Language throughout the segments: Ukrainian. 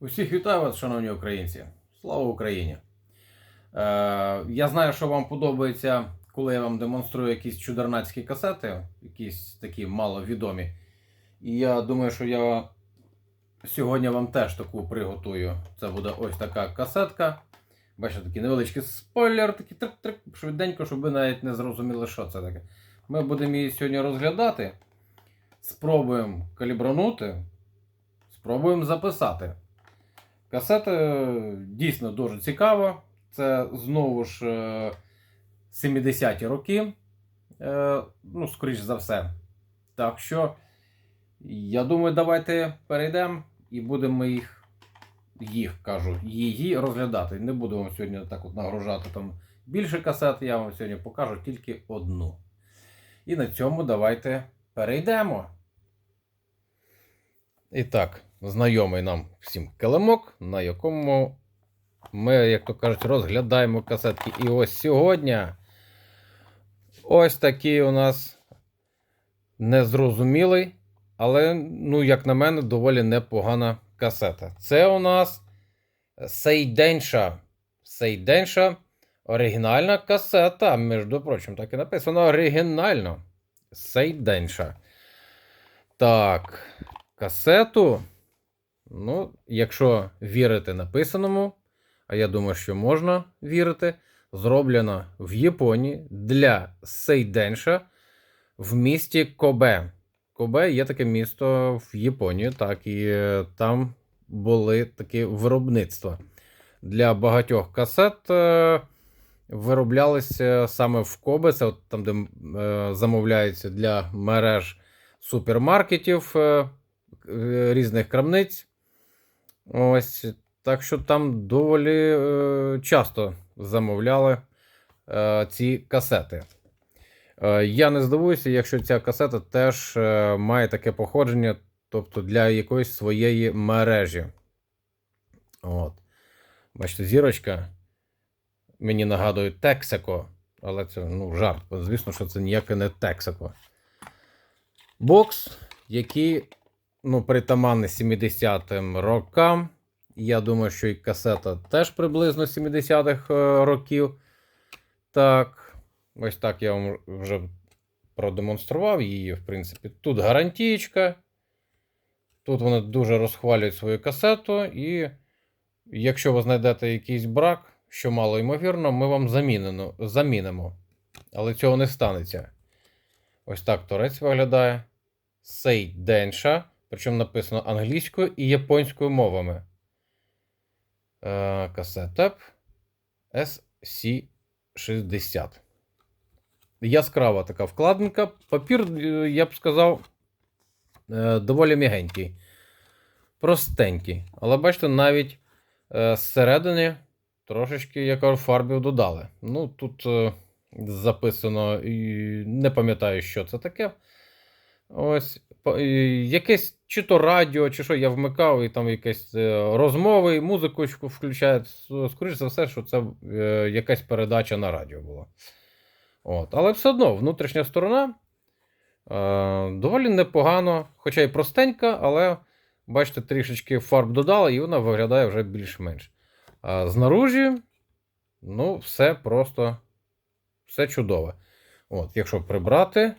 Усіх вітаю вас, шановні українці. Слава Україні! Е, я знаю, що вам подобається, коли я вам демонструю якісь чудернацькі касети, якісь такі маловідомі. І я думаю, що я сьогодні вам теж таку приготую. Це буде ось така касетка. Бачите, такий невеличкий спойлер, такий трик-трик, швиденько, щоб ви навіть не зрозуміли, що це таке. Ми будемо її сьогодні розглядати. Спробуємо калібранути, спробуємо записати. Касета е, дійсно дуже цікава. Це знову ж е, 70-ті роки. Е, Ну, скоріш за все. Так що, я думаю, давайте перейдемо і будемо їх, їх кажу, її розглядати. Не буду вам сьогодні так от нагружати там більше касет, я вам сьогодні покажу тільки одну. І на цьому давайте перейдемо. І так, знайомий нам всім килимок, на якому ми, як то кажуть, розглядаємо касетки. І ось сьогодні ось такий у нас незрозумілий, але, ну, як на мене, доволі непогана касета. Це у нас Сейденша. Сейденша. Оригінальна касета, між прочим, так і написано оригінально. Сейденша. Так, касету. Ну, якщо вірити написаному, а я думаю, що можна вірити, зроблено в Японії для Сейденша в місті Кобе. Кобе є таке місто в Японії, так, і е, там були такі виробництва. Для багатьох касет е, вироблялися саме в Кобе, це от там, де е, замовляються для мереж супермаркетів, різних крамниць. Ось, так що там доволі е, часто замовляли е, ці касети. Е, я не здивуюся, якщо ця касета теж е, має таке походження, тобто для якоїсь своєї мережі. От. Бачите, зірочка мені нагадує Тексако, але це ну, жарт. Звісно, що це ніяке не Тексако. Бокс, який ну, притаманний 70-м рокам. Я думаю, що і касета теж приблизно 70-х е, років. Так, ось так я вам вже продемонстрував її, в принципі. Тут гарантієчка. Тут вони дуже розхвалюють свою касету, і якщо ви знайдете якийсь брак, що мало ймовірно, ми вам замінено, замінимо. Але цього не станеться. Ось так торець виглядає. Сейденша. Причому написано англійською і японською мовами. Е, Касетеп SC60. Яскрава така вкладинка. Папір, е, я б сказав, е, доволі м'ягенький. Простенький. Але бачите, навіть зсередини трошечки, я кажу, фарбів додали. Ну, тут записано, не пам'ятаю, що це таке. Ось якесь чи то радіо, чи що я вмикав, і там якесь е, розмови, і музику включає. Скоріше за все, що це е, якась передача на радіо була. От. Але все одно внутрішня сторона е, доволі непогано, хоча й простенька, але бачите, трішечки фарб додала, і вона виглядає вже більш-менш. А знаружі, ну, все просто все чудове. От, якщо прибрати,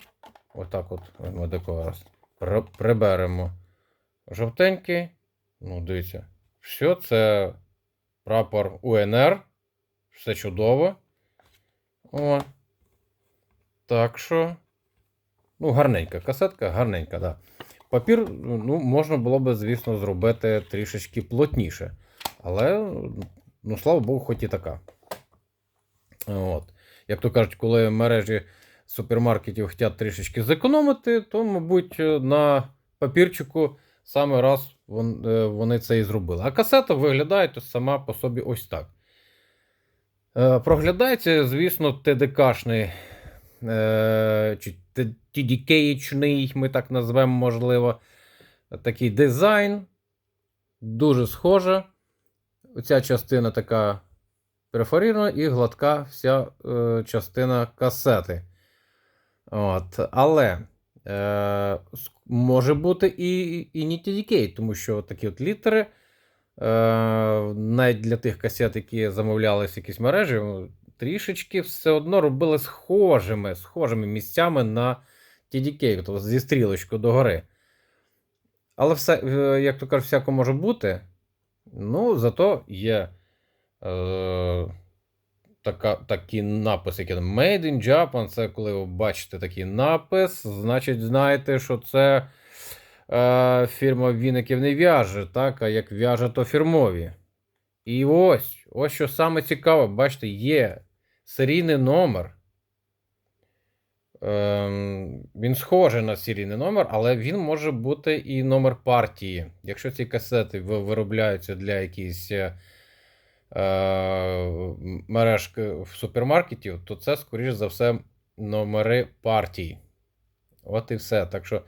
отак от ми тако раз приберемо жовтенький. Ну, дивіться, все це прапор УНР. Все чудово. О. Так що. Ну, гарненька касетка, гарненька, да. Папір, ну, можна було би, звісно, зробити трішечки плотніше. Але, ну, слава Богу, хоч і така. От. Як то кажуть, коли мережі супермаркетів хочуть трішечки зекономити, то, мабуть, на папірчику саме раз е, вони це і зробили. А касета виглядає сама по собі ось так. Е, Проглядається, звісно, ТДКшний е, чи TDK-чний, ми так назвемо, можливо, такий дизайн. Дуже схоже. Оця частина така перфорірована і гладка вся е, частина касети. От. Але е, може бути і, і не TDK, тому що такі от літери навіть для тих касет, які замовлялись якісь мережі, ну, трішечки все одно робили схожими, схожими місцями на TDK, тобто зі стрілочкою догори. Але все, е, як то кажуть, всяко може бути. Ну, зато є е, така, такий напис, який Made in Japan. Це коли ви бачите такий напис, значить, знаєте, що це е, фірма віників не в'яже, так? А як в'яже, то фірмові. І ось, ось що саме цікаве, бачите, є серійний номер. Ем, він схожий на серійний номер, але він може бути і номер партії. Якщо ці касети виробляються для якихось е, е, мереж в супермаркетів, то це, скоріш за все, номери партій. От і все. Так що,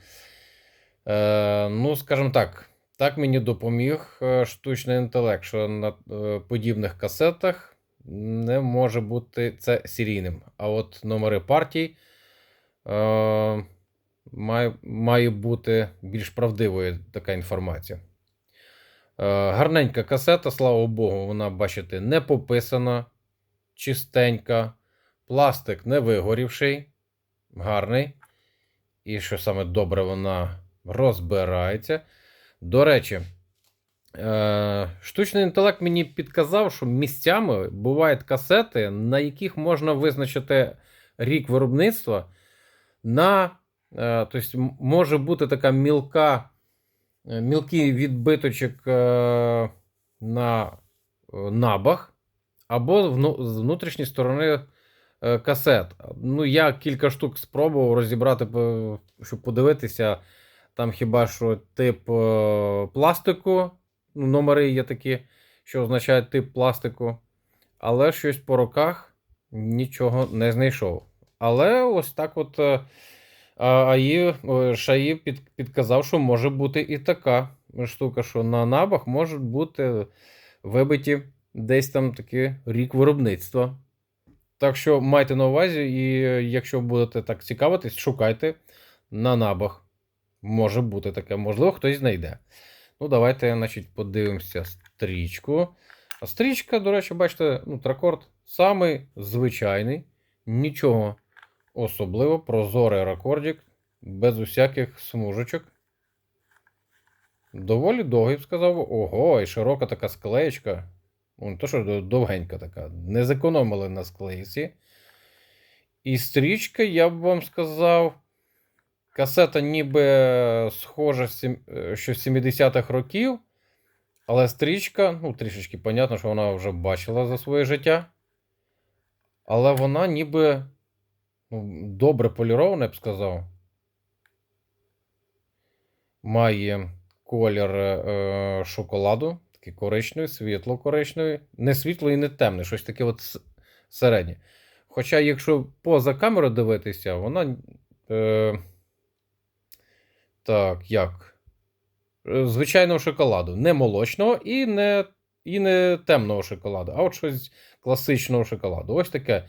е, ну, скажімо так, так мені допоміг е, штучний інтелект, що на е, подібних касетах не може бути це серійним. А от номери партій е, має, має бути більш правдивою така інформація. Е, гарненька касета, слава Богу, вона, бачите, не пописана, чистенька, пластик не вигорівший, гарний. І що саме добре, вона розбирається. До речі, е, штучний інтелект мені підказав, що місцями бувають касети, на яких можна визначити рік виробництва. На, е, тобто, може бути така мілка, мілкий відбиточок е, на е, набах, або з внутрішньої сторони е, касет. Ну, я кілька штук спробував розібрати, щоб подивитися. Там хіба що тип е, пластику, ну, номери є такі, що означають тип пластику. Але щось по роках нічого не знайшов. Але ось так от е, АІ, е, Шаї під, підказав, що може бути і така штука, що на набах можуть бути вибиті десь там такий рік виробництва. Так що майте на увазі, і е, якщо будете так цікавитись, шукайте на набах. Може бути таке, можливо, хтось знайде. Ну, давайте, значить, подивимося стрічку. А стрічка, до речі, бачите, ну, тракорд самий звичайний, нічого особливо, прозорий ракордик, без усяких смужечок. Доволі довгий, б сказав. Ого, і широка така склеєчка. Ну, то, що довгенька така. Не зекономили на склейці. І стрічка, я б вам сказав, касета ніби схожа, е, що з 70-х років. Але стрічка, ну, трішечки понятно, що вона вже бачила за своє життя. Але вона ніби добре полірована, я б сказав. Має колір е, шоколаду, такий коричневий, світло-коричневий. Не світло і не темне, щось таке от середнє. Хоча, якщо поза камерою дивитися, вона. Е, так, як? Е, Звичайного шоколаду. Не молочного і не, і не темного шоколаду, а от щось класичного шоколаду. Ось таке.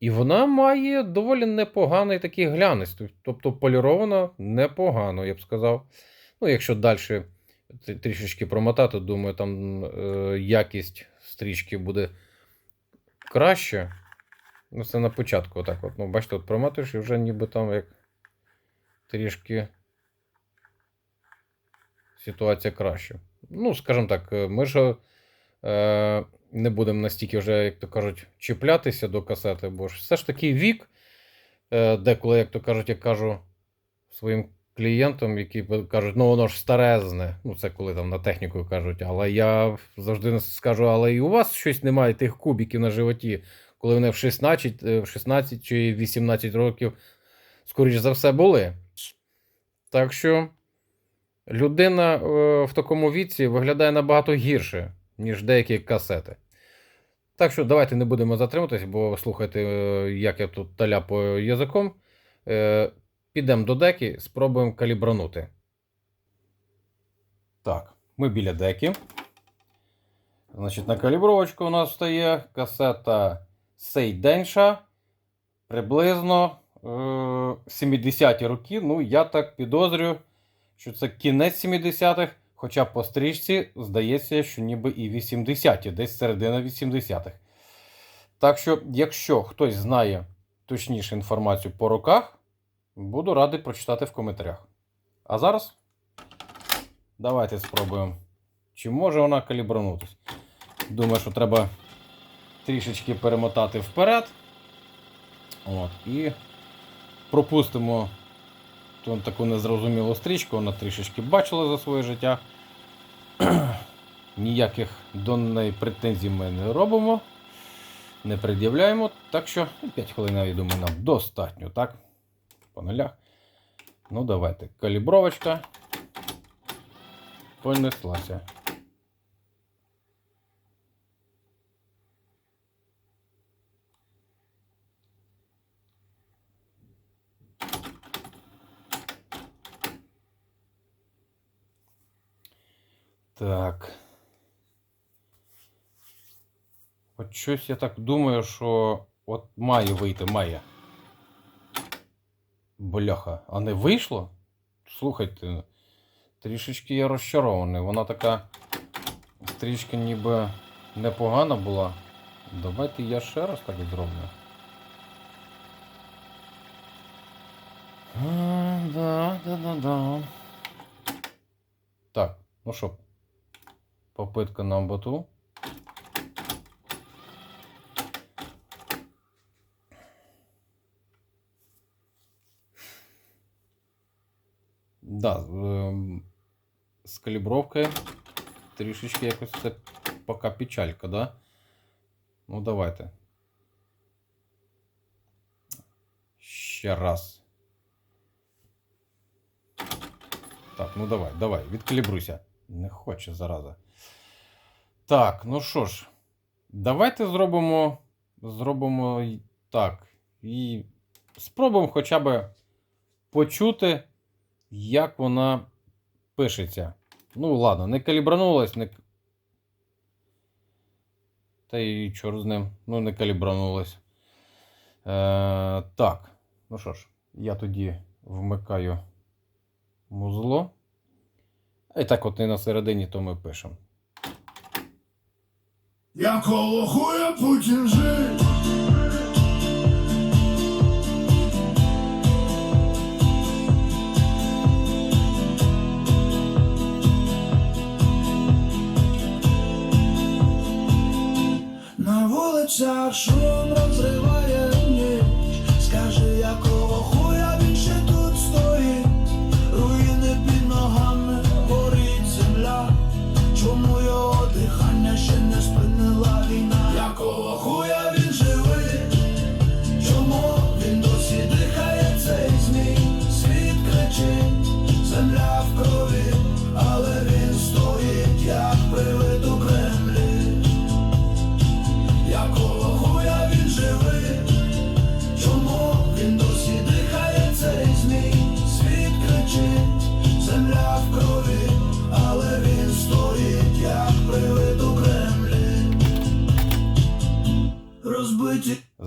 І вона має доволі непоганий такий глянець. Тобто полірована непогано, я б сказав. Ну, якщо далі трішечки промотати, думаю, там е, якість стрічки буде краще. Ну, це на початку, отак. От. Ну, бачите, от промотуєш і вже ніби там як трішки ситуація краща. Ну, скажімо так, е, ми ж е, не будемо настільки вже, як то кажуть, чіплятися до касети, бо ж все ж таки вік, е, деколи, як то кажуть, я кажу своїм клієнтам, які кажуть, ну воно ж старезне. Ну, це коли там на техніку кажуть, але я завжди скажу, але і у вас щось немає тих кубіків на животі, коли вони в 16, е, в 16 чи 18 років, скоріш за все, були. Так що людина е, в такому віці виглядає набагато гірше, ніж деякі касети. Так що давайте не будемо затримуватись, бо слухайте, е, як я тут таляпаю язиком. Е, Підемо до деки, спробуємо калібранути. Так, ми біля деки. Значить, на калібровочку у нас стає касета Сейденша. Приблизно е, 70-ті роки. Ну, я так підозрюю, що це кінець 70-х. Хоча по стрічці здається, що ніби і 80-ті, десь середина 80-х. Так що, якщо хтось знає точнішу інформацію по роках, буду радий прочитати в коментарях. А зараз давайте спробуємо, чи може вона калібранутись. Думаю, що треба трішечки перемотати вперед. От, і пропустимо ту таку незрозумілу стрічку, вона трішечки бачила за своє життя. Ніяких до неї претензій ми не робимо, не пред'являємо. Так що 5 хвилин, я думаю, нам достатньо, так? По нулях. Ну, давайте. Калібровочка. Понеслася. Так. От щось я так думаю, що от має вийти, має. Бляха, а не вийшло? Слухайте, трішечки я розчарований. Вона така стрічка ніби непогана була. Давайте я ще раз так зроблю. Да, да, да, да. Так, ну що, попитка на боту. Да, ем, з калібровкою трішечки якось це поки печалька, да? Ну, давайте. Ще раз. Так, ну давай, давай, відкалібруйся. Не хоче зараза. Так, ну що ж, давайте зробимо. Зробимо так. І спробуємо хоча б почути, як вона пишеться. Ну, ладно, не калібранулась, не. Та і чор з ним. Ну, не калібранулась. Е, так. Ну що ж, я тоді вмикаю музло. І так от не на середині, то ми пишемо. Якого хуя Путін жив? На вулицях шум розриває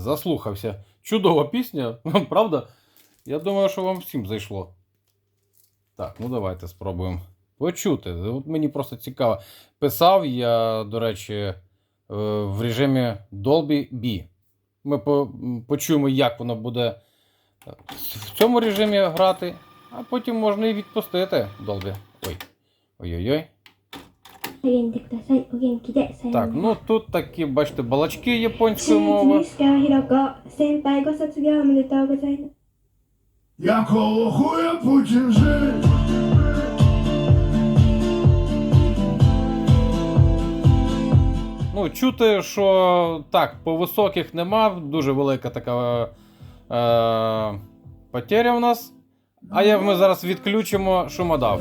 Заслухався. Чудова пісня, правда? Я думаю, що вам всім зайшло. Так, ну давайте спробуємо почути. От мені просто цікаво. Писав я, до речі, е, в режимі Dolby B. Ми почуємо, як воно буде е, в цьому режимі грати, а потім можна і відпустити Dolby. Ой. Ой-ой-ой. 励んでください。お元気で。さような Так, ら。 ну тут такі, бачите, балачки японської 新 мови. 一西川ひろ子、先輩ご卒業おめでとうございます。 Якого хуя Путін жив? Ну, чути, що так, по високих нема, дуже велика така е, потеря в нас. А я, ми зараз відключимо шумодав.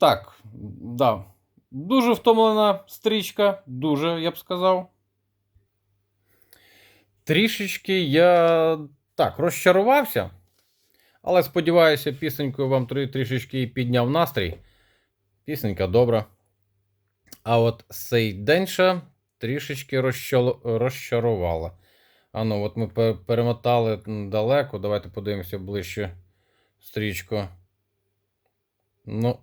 Так, да. Дуже втомлена стрічка, дуже, я б сказав. Трішечки я так розчарувався. Але сподіваюся, пісенькою вам трішечки підняв настрій. Пісенька добра. А от Сейденша трішечки розчарувала. А ну, от ми перемотали далеко. Давайте подивимося ближче стрічку. Ну,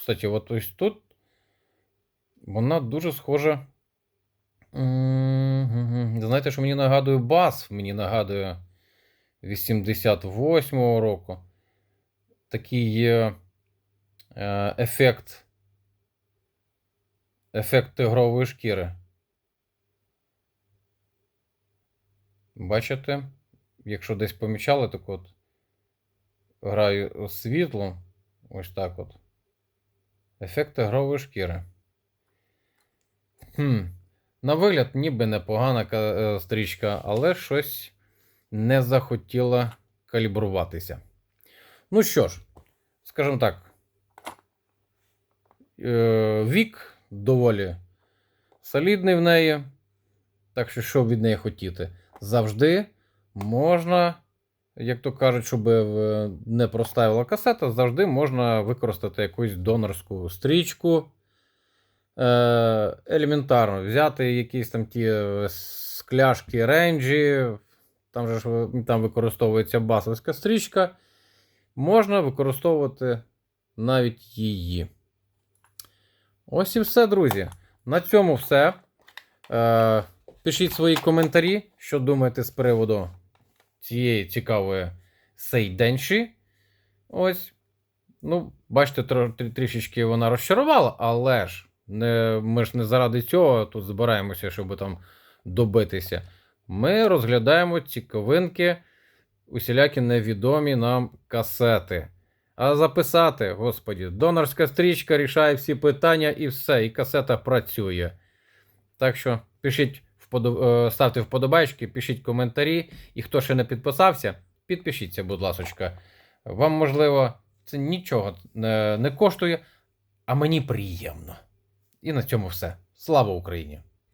кстати, от ось тут вона дуже схожа. Знаєте, що мені нагадує бас, мені нагадує 88-го року. Такий е, ефект. Ефект тигрової шкіри. Бачите? Якщо десь помічали, так от граю світло. Ось так от. Ефект тигрової шкіри. Хм. На вигляд, ніби непогана е, стрічка, але щось не захотіла калібруватися. Ну що ж, скажімо так, е, вік доволі солідний в неї. Так що, що від неї хотіти? Завжди можна, як то кажуть, щоб е, не проставила касета, завжди можна використати якусь донорську стрічку. Е, елементарно взяти якісь там ті е, скляшки ренджі, там же ж там використовується басовська стрічка. Можна використовувати навіть її. Ось і все, друзі. На цьому все. Пишіть свої коментарі, що думаєте з приводу цієї цікавої сейденші. Ось. Ну, бачите, трішечки вона розчарувала, але ж не, ми ж не заради цього тут збираємося, щоб там добитися. Ми розглядаємо цікавинки, усілякі невідомі нам касети. А записати, господі, донорська стрічка рішає всі питання і все, і касета працює. Так що пишіть, ставте вподобайки, пишіть коментарі. І хто ще не підписався, підпишіться, будь ласочка. Вам, можливо, це нічого не коштує, а мені приємно. І на цьому все. Слава Україні!